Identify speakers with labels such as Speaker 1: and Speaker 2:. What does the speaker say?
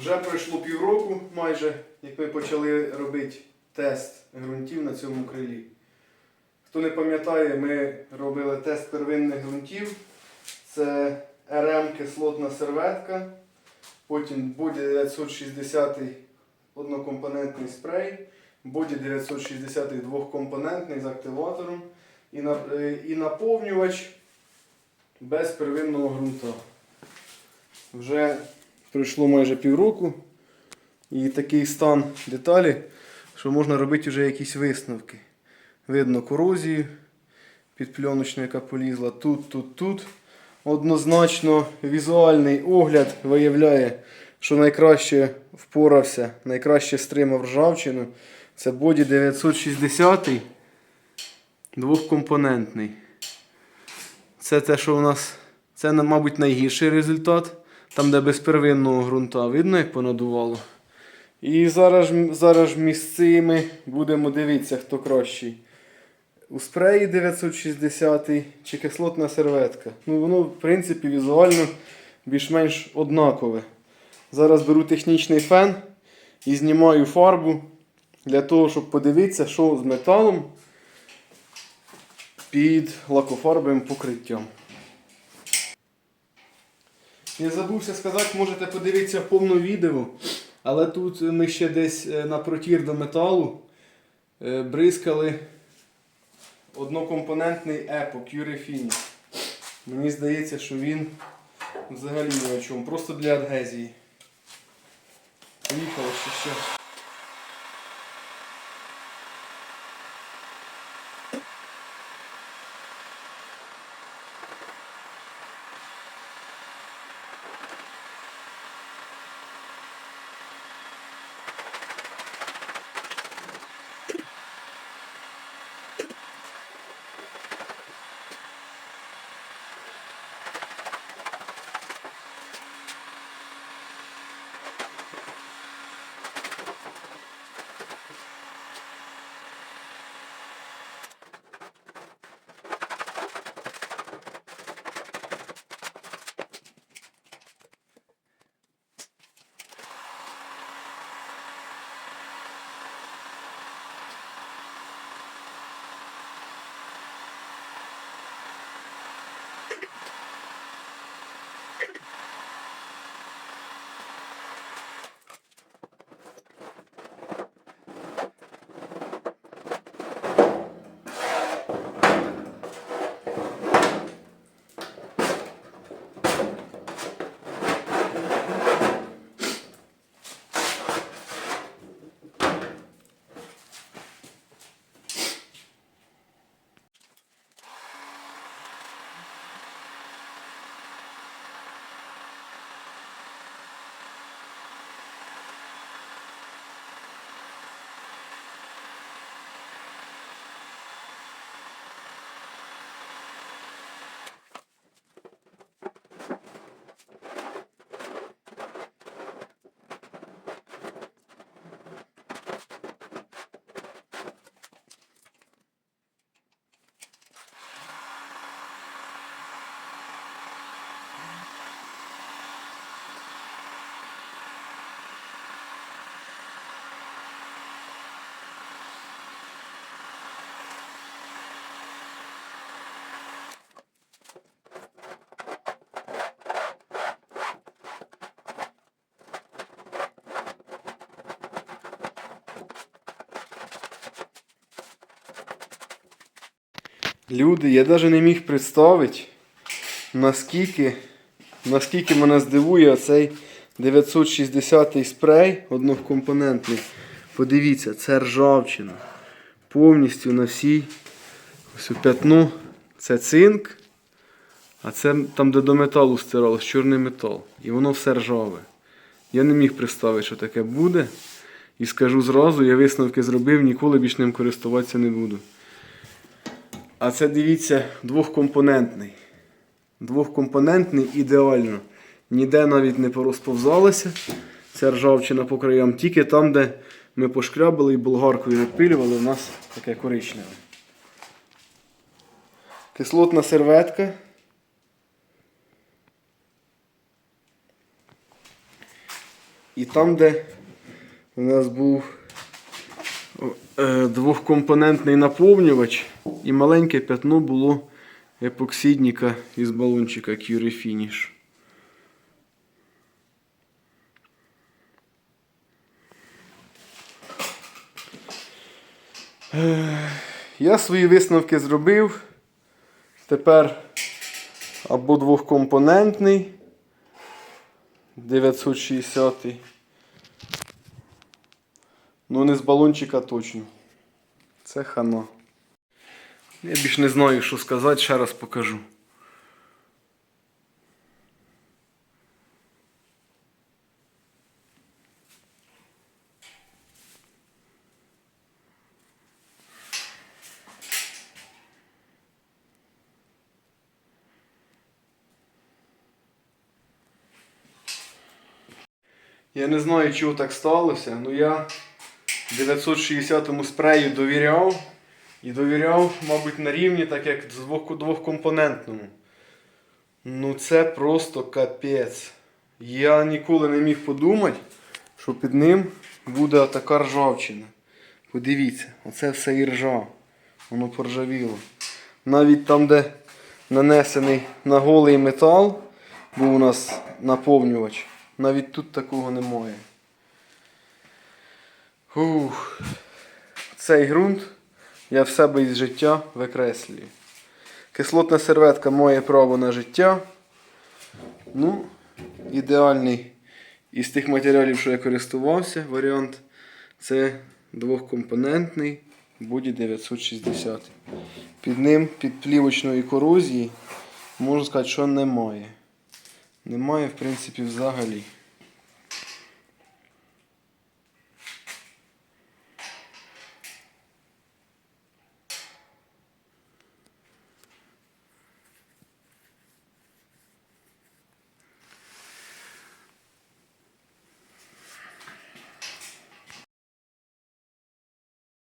Speaker 1: Вже пройшло півроку майже, як ми почали робити тест ґрунтів на цьому крилі. Хто не пам'ятає, ми робили тест первинних ґрунтів. Це РМ кислотна серветка, потім Боді 960 однокомпонентний спрей, Боді 960 двохкомпонентний з активатором е, і наповнювач без первинного ґрунта. Вже пройшло майже півроку. І такий стан деталі, що можна робити вже якісь висновки. Видно корозію підпленочну, яка полізла тут, тут, тут. Однозначно візуальний огляд виявляє, що найкраще впорався, найкраще стримав ржавчину. Це боді 960 двохкомпонентний. Це те, що у нас, це, мабуть, найгірший результат. Там, де без первинного ґрунта, видно, як понадувало. І зараз, зараз ж місцями будемо дивитися, хто кращий. У спреї 960 чи кислотна серветка. Ну, воно, в принципі, візуально більш-менш однакове. Зараз беру технічний фен і знімаю фарбу для того, щоб подивитися, що з металом під лакофарбовим покриттям. Я забувся сказати, можете подивитися повне відео, але тут ми ще десь е, на протір до металу е, бризкали однокомпонентний епок Юрефіні. Мені здається, що він взагалі ні о чому, просто для адгезії. Поїхали ще ще. Люди, я навіть не міг представити, наскільки, наскільки мене здивує цей 960 спрей однокомпонентний. Подивіться, це ржавчина. Повністю на всій ось у п'ятно. Це цинк, а це там, де до металу стиралось, чорний метал. І воно все ржаве. Я не міг представити, що таке буде. І скажу зразу, я висновки зробив, ніколи більш ним користуватися не буду. А це дивіться двохкомпонентний. Двохкомпонентний ідеально. Ніде навіть не порозповзалося. Ця ржавчина по краям. Тільки там, де ми пошкрябали і болгаркою відпилювали, у нас таке коричневе. Кислотна серветка. І там, де у нас був двохкомпонентний наповнювач, і маленьке п'ятно було епоксидника із балончика Curie Finish. Е, Я свої висновки зробив. Тепер або двохкомпонентний 960. Ну не з балончика точно. Це хана. Я більш не знаю, що сказати, ще раз покажу. Я не знаю, чого так сталося, але я 960 спрею довіряв. І довіряв, мабуть, на рівні, так як двох- двохкомпонентному. Ну це просто капець. Я ніколи не міг подумати, що під ним буде така ржавчина. Подивіться, оце все і ржа. Воно поржавіло. Навіть там, де нанесений на голий метал, був у нас наповнювач. Навіть тут такого немає. Ух. Цей ґрунт я в себе із життя викреслюю. Кислотна серветка має право на життя. Ну, ідеальний із тих матеріалів, що я користувався, варіант це двохкомпонентний Буді 960. Під ним, під плівочної корозії, можна сказати, що немає. Немає, в принципі, взагалі.